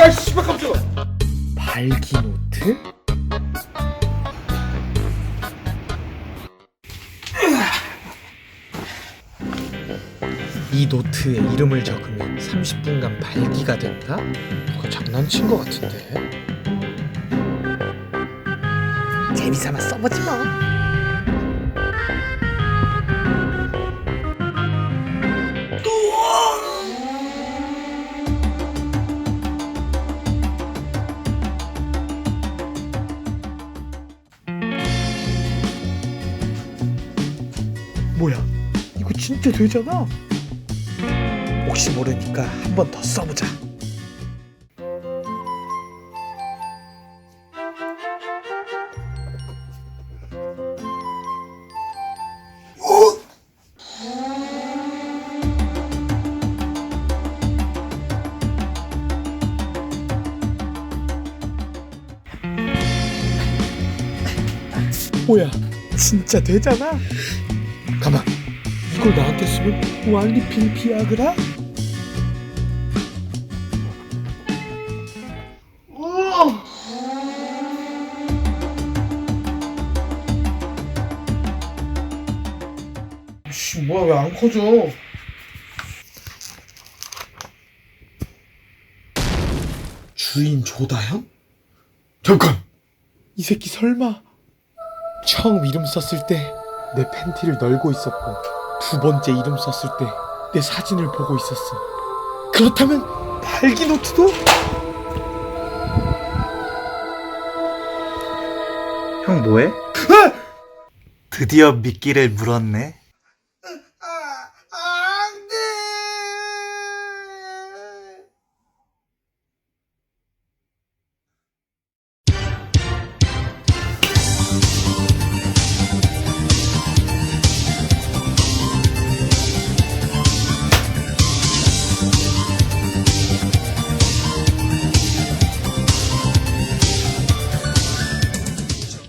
야 씨발 깜짝아 발기노트? 이 노트에 이름을 적으면 30분간 발기가 된다? 누가 장난친 것 같은데? 재미삼아 써보지 뭐. 뭐야? 이거 진짜 되잖아. 혹시 모르니까 한 번 더 써보자. 뭐야? 진짜 되잖아. 가만. 이걸 나한테 쓰면 완리필 비아그라? 씨 뭐야 왜 안 커져? 주인 조다현? 잠깐! 이 새끼 설마 처음 이름 썼을 때 내 팬티를 널고 있었고 두 번째 이름 썼을 때 내 사진을 보고 있었어. 그렇다면 발기 노트도? 형 뭐해? 드디어 미끼를 물었네.